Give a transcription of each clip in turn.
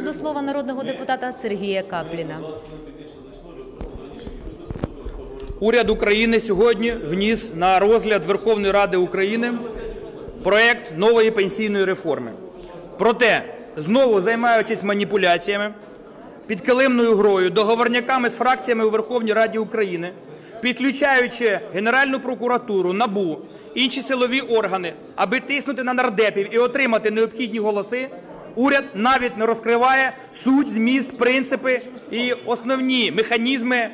До слова народного депутата Сергія Капліна. Уряд України сьогодні вніс на розгляд Верховної Ради України проект нової пенсійної реформи. Проте, знову займаючись маніпуляціями, підкилимною грою, договорняками з фракціями у Верховній Раді України, підключаючи Генеральну прокуратуру, НАБУ, інші силові органи, аби тиснути на нардепів і отримати необхідні голоси, уряд навіть не розкриває суть, зміст, принципи і основні механізми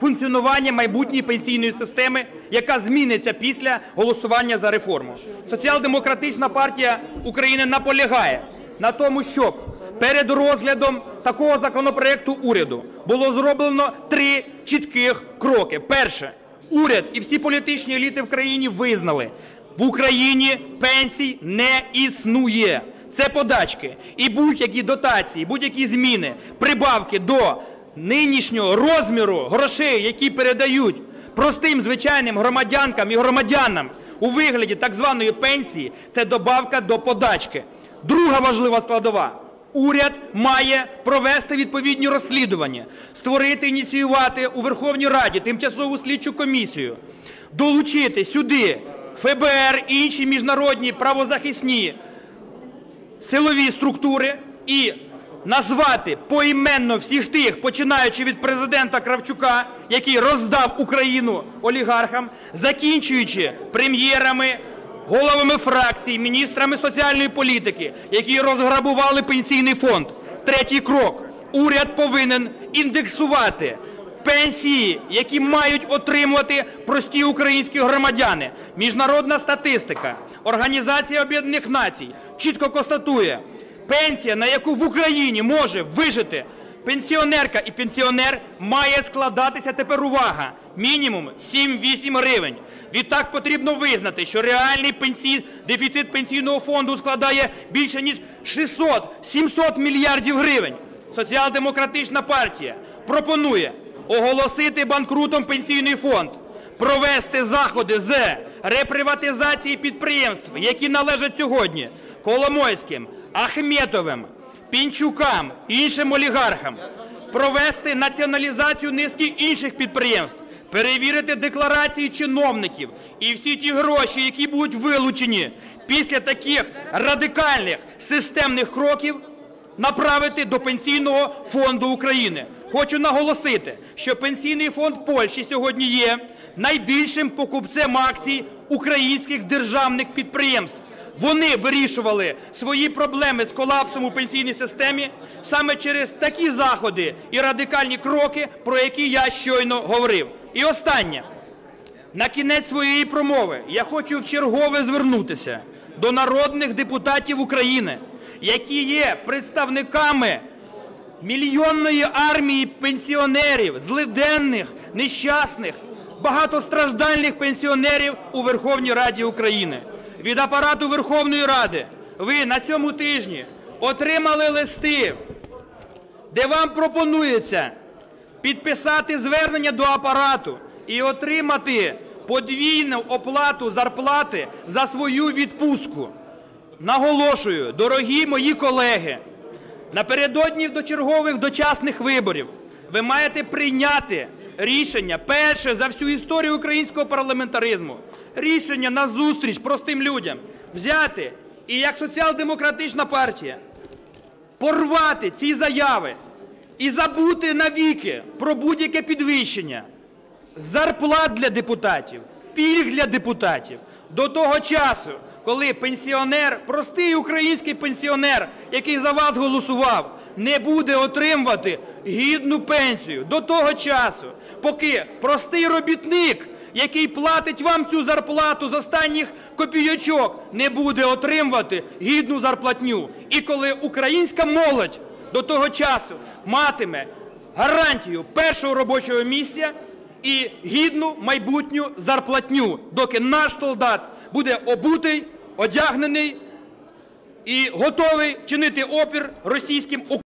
функціонування майбутньої пенсійної системи, яка зміниться після голосування за реформу. Соціал-демократична партія України наполягає на тому, щоб перед розглядом такого законопроекту уряду було зроблено три чітких кроки. Перше, уряд і всі політичні еліти в країні визнали, в Україні пенсій не існує. Це подачки. І будь-які дотації, будь-які зміни, прибавки до нинішнього розміру грошей, які передають простим звичайним громадянкам і громадянам у вигляді так званої пенсії, це добавка до подачки. Друга важлива складова. Уряд має провести відповідні розслідування, створити, ініціювати у Верховній Раді тимчасову слідчу комісію, долучити сюди ФБР і інші міжнародні правозахисні силові структури і назвати поіменно всіх тих, починаючи від президента Кравчука, який роздав Україну олігархам, закінчуючи прем'єрами, головами фракцій, міністрами соціальної політики, які розграбували пенсійний фонд. Третій крок. Уряд повинен індексувати пенсії, які мають отримувати прості українські громадяни. Міжнародна статистика, Організація Об'єднаних Націй чітко констатує, пенсія, на яку в Україні може вижити пенсіонерка і пенсіонер, має складатися тепер увага мінімум 7-8 гривень. Відтак потрібно визнати, що реальний пенсій, дефіцит пенсійного фонду складає більше ніж 600-700 мільярдів гривень. Соціал-демократична партія пропонує оголосити банкрутом пенсійний фонд, провести заходи з реприватизації підприємств, які належать сьогодні Коломойським, Ахметовим, Пінчукам, іншим олігархам, провести націоналізацію низки інших підприємств, перевірити декларації чиновників і всі ті гроші, які будуть вилучені після таких радикальних системних кроків, направити до Пенсійного фонду України. Хочу наголосити, що Пенсійний фонд Польщі сьогодні є найбільшим покупцем акцій українських державних підприємств. Вони вирішували свої проблеми з колапсом у пенсійній системі саме через такі заходи і радикальні кроки, про які я щойно говорив. І останнє. На кінець своєї промови я хочу вчергове звернутися до народних депутатів України, які є представниками мільйонної армії пенсіонерів, злиденних, нещасних, багатостраждальних пенсіонерів у Верховній Раді України. Від апарату Верховної Ради ви на цьому тижні отримали листи, де вам пропонується підписати звернення до апарату і отримати подвійну оплату зарплати за свою відпустку. Наголошую, дорогі мої колеги, напередодні до чергових дочасних виборів ви маєте прийняти рішення перше за всю історію українського парламентаризму, рішення на зустріч простим людям. Взяти і як соціал-демократична партія порвати ці заяви і забути навіки про будь-яке підвищення. Зарплат для депутатів, пільг для депутатів. До того часу, коли пенсіонер, простий український пенсіонер, який за вас голосував, не буде отримувати гідну пенсію до того часу, поки простий робітник, який платить вам цю зарплату з останніх копійочок, не буде отримувати гідну зарплатню. І коли українська молодь до того часу матиме гарантію першого робочого місця і гідну майбутню зарплатню, доки наш солдат буде обутий, одягнений і готовий чинити опір російським.